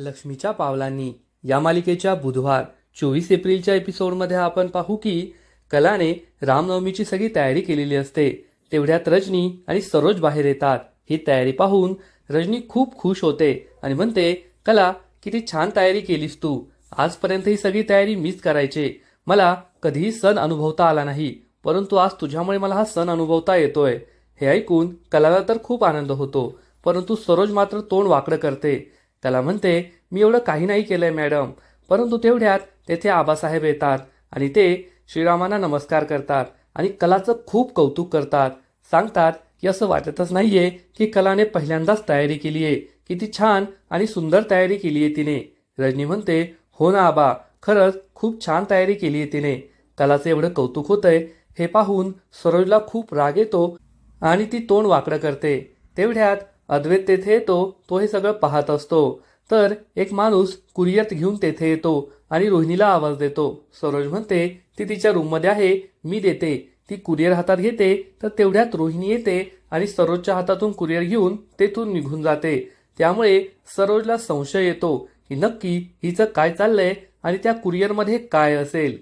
लक्ष्मीच्या पावलांनी. या मालिकेच्या बुधवार चोवीस एप्रिलच्या एपिसोडमध्ये आपण पाहू की कलाने रामनवमीची सगळी तयारी केलेली असते. तेवढ्यात रजनी आणि सरोज बाहेर येतात. ही तयारी पाहून रजनी खूप खुश होते आणि म्हणते कला किती छान तयारी केलीस तू. आजपर्यंत ही सगळी तयारी मीच करायचे. मला कधीही सण अनुभवता आला नाही परंतु आज तुझ्यामुळे मला हा सण अनुभवता येतोय. हे ऐकून कलाला तर खूप आनंद होतो परंतु सरोज मात्र तोंड वाकडं करते. त्याला म्हणते मी एवढं काही नाही केलंय मॅडम. परंतु तेवढ्यात तेथे आबासाहेब येतात आणि ते श्रीरामांना नमस्कार करतात आणि कलाचं खूप कौतुक करतात. सांगतात की असं वाटतच नाहीये की कलाने पहिल्यांदाच तयारी केली आहे. किती छान आणि सुंदर तयारी केली आहे तिने. रजनी म्हणते हो ना आबा. खरंच खूप छान तयारी केली आहे तिने. कलाचं एवढं कौतुक होतंय हे पाहून सरोजला खूप राग येतो आणि ती तोंड वाकडं करते. तेवढ्यात अद्वैत तेथे येतो तो हे सगळं पाहत असतो. तर एक माणूस कुरियर घेऊन तेथे येतो आणि रोहिणीला आवाज देतो. सरोज म्हणते ती तिच्या रूममध्ये आहे मी देते. ती कुरिअर हातात घेते तर तेवढ्यात रोहिणी येते आणि सरोजच्या हातातून कुरिअर घेऊन तेथून निघून जाते. त्यामुळे सरोजला संशय येतो की नक्की हिचं काय चाललंय आणि त्या कुरिअरमध्ये काय असेल.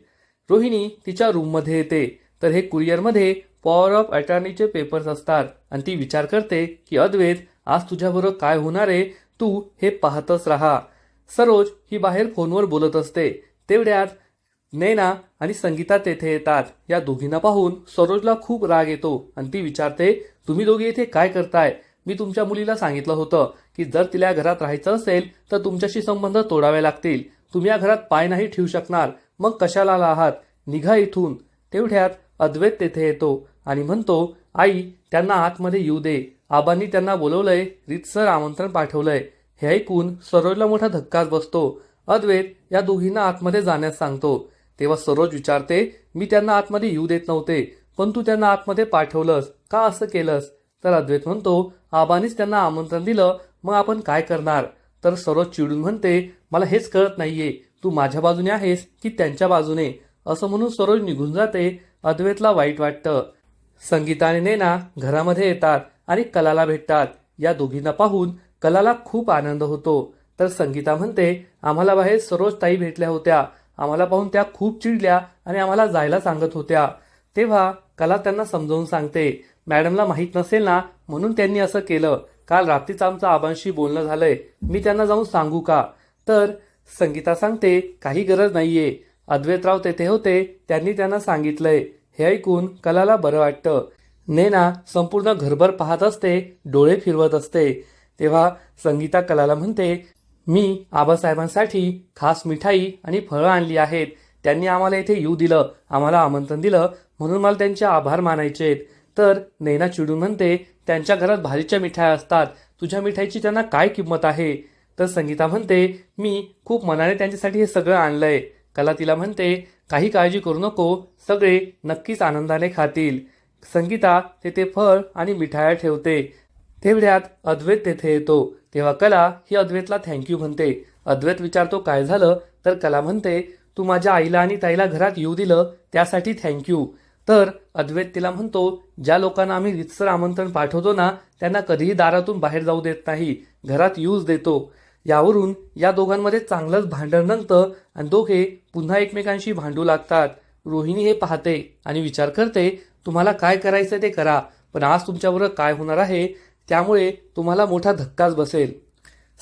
रोहिणी तिच्या रूममध्ये येते. तर हे कुरिअरमध्ये पॉवर ऑफ अटॉर्नीचे पेपर्स असतात आणि ती विचार करते की अद्वैत आज तुझ्याबरोबर काय होणार आहे तू हे पाहतच राहा. सरोज ही बाहेर फोनवर बोलत असते. तेवढ्यात नैना आणि संगीता तेथे येतात. या दोघींना पाहून सरोजला खूप राग येतो आणि ती विचारते तुम्ही दोघे इथे काय करताय? मी तुमच्या मुलीला सांगितलं होतं की जर तिला घरात राहायचं असेल तर तुमच्याशी संबंध तोडावे लागतील. तुम्ही या घरात पाय नाही ठेवू शकणार. मग कशाला आहात? निघा इथून. तेवढ्यात अद्वैत तेथे येतो आणि म्हणतो आई त्यांना आतमध्ये येऊ दे. आबांनी त्यांना बोलवलंय रीतसर आमंत्रण पाठवलंय. हे ऐकून सरोजला मोठा धक्काच बसतो. अद्वैत या दोघींना आतमध्ये जाण्यास सांगतो. तेव्हा सरोज विचारते मी त्यांना आतमध्ये येऊ देत नव्हते पण तू त्यांना आतमध्ये पाठवलंस. का असं केलंस? तर अद्वैत म्हणतो आबानीच त्यांना आमंत्रण दिलं मग आपण काय करणार? तर सरोज चिडून म्हणते मला हेच कळत नाहीये. तू माझ्या बाजूने आहेस की त्यांच्या बाजूने? असं म्हणून सरोज निघून जाते. अद्वैतला वाईट वाटतं. संगीता आणि नैना घरामध्ये येतात. आणि कलाला भेटतात. या दोघींना पाहून कलाला खूप आनंद होतो. तर संगीता म्हणते आम्हाला बाहेर सरोज ताई भेटल्या होत्या. आम्हाला पाहून त्या खूप चिडल्या आणि आम्हाला जायला सांगत होत्या. तेव्हा कला त्यांना समजावून सांगते मॅडमला माहीत नसेल ना म्हणून त्यांनी असं केलं. काल रात्रीच आमचं आबांशी बोलणं झालंय. मी त्यांना जाऊन सांगू का? तर संगीता सांगते काही गरज नाहीये. अद्वैतराव तेथे होते. त्यांनी त्यांना सांगितलंय. हे ऐकून कलाला बरं वाटतं. नेना संपूर्ण घरभर पाहत असते डोळे फिरवत असते. तेव्हा संगीता कलाला म्हणते मी आबासाहेबांसाठी खास मिठाई आणि फळं आणली आहेत. त्यांनी आम्हाला इथे येऊ दिलं आम्हाला आमंत्रण दिलं म्हणून मला त्यांचे आभार मानायचे तर नैना चिडून म्हणते त्यांच्या घरात भारीच्या मिठाई असतात. तुझ्या मिठाईची त्यांना काय किंमत आहे? तर संगीता म्हणते मी खूप मनाने त्यांच्यासाठी हे सगळं आणलंय. कला तिला म्हणते काही काळजी करू नको सगळे नक्कीच आनंदाने खातील. संगीता तेथे फळ आणि मिठाया ठेवते. तेवढ्यात अद्वैत तेथे येतो. तेव्हा कला ही अद्वैतला थँक्यू म्हणते. अद्वैत विचारतो काय झालं? तर कला म्हणते तू माझ्या आईला आणि ताईला घरात येऊ दिलं त्यासाठी थँक्यू तर अद्वैत तिला म्हणतो ज्या लोकांना आम्ही रितसर आमंत्रण पाठवतो ना त्यांना कधीही दारातून बाहेर जाऊ देत नाही घरात यूज देतो. यावरून या दोघांमध्ये चांगलंच भांडण नंतर आणि दोघे पुन्हा एकमेकांशी भांडू लागतात. रोहिणी हे पाहते आणि विचार करते तुम्हाला काय करायचं ते करा. पण आज तुमच्याबरोबर काय होणार आहे त्यामुळे तुम्हाला मोठा धक्काच बसेल.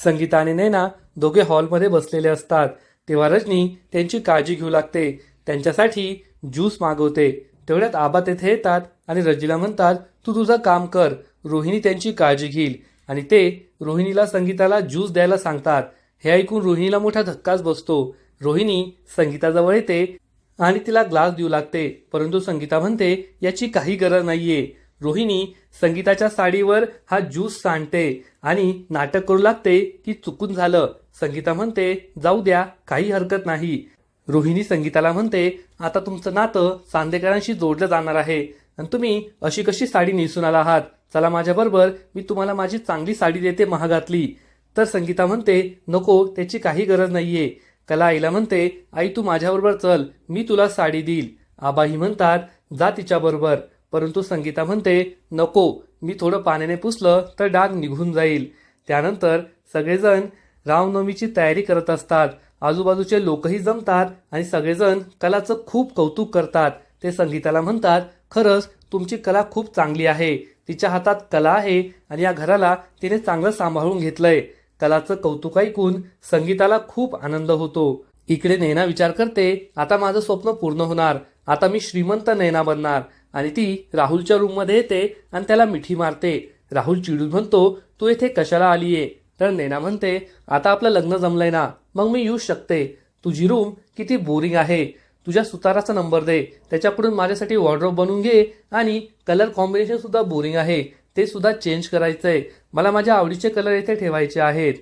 संगीता आणि नैना दोघे हॉलमध्ये बसलेले असतात. तेव्हा रजनी त्यांची काळजी घेऊ लागते. त्यांच्यासाठी ज्यूस मागवते. तेवढ्यात आबा तेथे येतात आणि रजनीला म्हणतात तू तुझं काम कर. रोहिणी त्यांची काळजी घेईल. आणि ते रोहिणीला संगीताला ज्यूस द्यायला सांगतात. हे ऐकून रोहिणीला मोठा धक्काच बसतो. रोहिणी संगीताजवळ येते आणि तिला ग्लास देऊ लागते. परंतु संगीता म्हणते याची काही गरज नाहीये. रोहिणी संगीताच्या साडीवर हा ज्यूस सांडते आणि नाटक करू लागते की चुकून झालं. संगीता म्हणते जाऊ द्या काही हरकत नाही. रोहिणी संगीताला म्हणते आता तुमचं नातं चांदेकरांशी जोडलं जाणार आहे. आणि तुम्ही अशी कशी साडी नेसून आला आहात? चला माझ्याबरोबर मी तुम्हाला माझी चांगली साडी देते महागातली. तर संगीता म्हणते नको त्याची काही गरज नाहीये. कला आईला म्हणते आई तू माझ्याबरोबर चल मी तुला साडी देईल. आबाही म्हणतात जा तिच्याबरोबर. परंतु संगीता म्हणते नको मी थोडं पाण्याने पुसलं तर डाग निघून जाईल. त्यानंतर सगळेजण रामनवमीची तयारी करत असतात. आजूबाजूचे लोकही जमतात आणि सगळेजण कलाचं खूप कौतुक करतात. ते संगीताला म्हणतात खरंच तुमची कला खूप चांगली आहे. तिच्या हातात कला आहे आणि या घराला तिने चांगलं सांभाळून घेतलंय. कलाचं कौतुक ऐकून संगीताला खूप आनंद होतो. इकडे नैना विचार करते आता माझं स्वप्न पूर्ण होणार. आता मी श्रीमंत नैना बनणार. आणि ती राहुलच्या रूममध्ये येते आणि त्याला मिठी मारते. राहुल चिडून म्हणतो तू येथे कशाला आलीये? तर नैना म्हणते आता आपलं लग्न जमलंय ना मग मी येऊ शकते. तुझी रूम किती बोरिंग आहे. तुझ्या सुताराचा नंबर दे. त्याच्याकडून माझ्यासाठी वॉर्ड्रॉप बनवून घे आणि कलर कॉम्बिनेशन सुद्धा बोरिंग आहे. ते सुद्धा चेंज करायचंय. मला माझ्या आवडीचे कलर येथे ठेवायचे आहेत.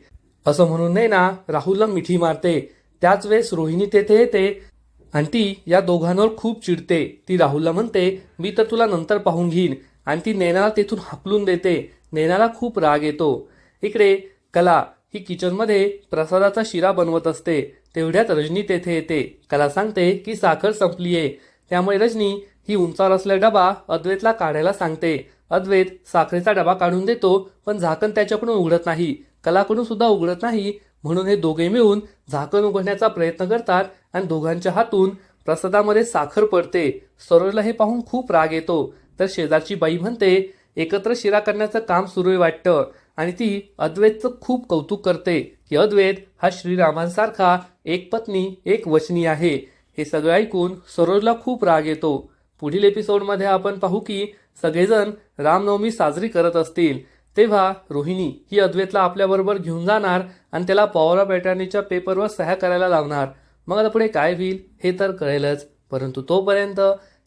असं म्हणून नाही ना राहुलला मिठी मारते. त्याच वेळेस रोहिणी तेथे येते. आणि ती या दोघांवर खूप चिडते. ती राहुलला म्हणते मी तर तुला नंतर पाहून घेईन. आणि ती नैनाला तेथून हाकलून देते. नैनाला खूप राग येतो. इकडे कला. ही किचनमध्ये प्रसादाचा शिरा बनवत असते. तेवढ्यात रजनी तेथे येते. कला सांगते की साखर संपलीये. त्यामुळे रजनी ही उंचावर असलेला डबा अद्वैतला काढायला सांगते. अद्वैत साखरेचा डबा काढून देतो पण झाकण त्याच्याकडून उघडत नाही. कलाकडून सुद्धा उघडत नाही. म्हणून हे दोघे मिळून झाकण उघडण्याचा प्रयत्न करतात आणि दोघांच्या हातून प्रसादामध्ये साखर पडते. सरोजला हे पाहून खूप राग येतो. तर शेजारची बाई म्हणते एकत्र शिरा करण्याचं काम सुरू आहे वाटतं. आणि ती अद्वैतचं खूप कौतुक करते की अद्वैत हा श्रीरामांसारखा एक पत्नी एक वचनी आहे. हे सगळं ऐकून सरोजला खूप राग येतो. पुढील एपिसोडमध्ये आपण पाहू की सगळेजण रामनवमी साजरी करत असतील तेव्हा रोहिणी ही अद्वैतला आपल्याबरोबर घेऊन जाणार आणि त्याला पॉवर ऑफ अटर्नीच्या पेपरवर सह्या करायला लावणार. मग आता पुढे काय होईल हे तर कळेलच. परंतु तोपर्यंत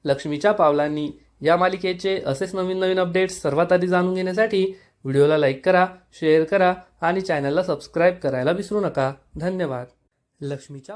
लक्ष्मीच्या पावलांनी या मालिकेचे असेच नवीन नवीन अपडेट्स सर्वात आधी जाणून घेण्यासाठी व्हिडिओला लाईक करा शेअर करा आणि चॅनलला सबस्क्राईब करायला विसरू नका. धन्यवाद. लक्ष्मीच्या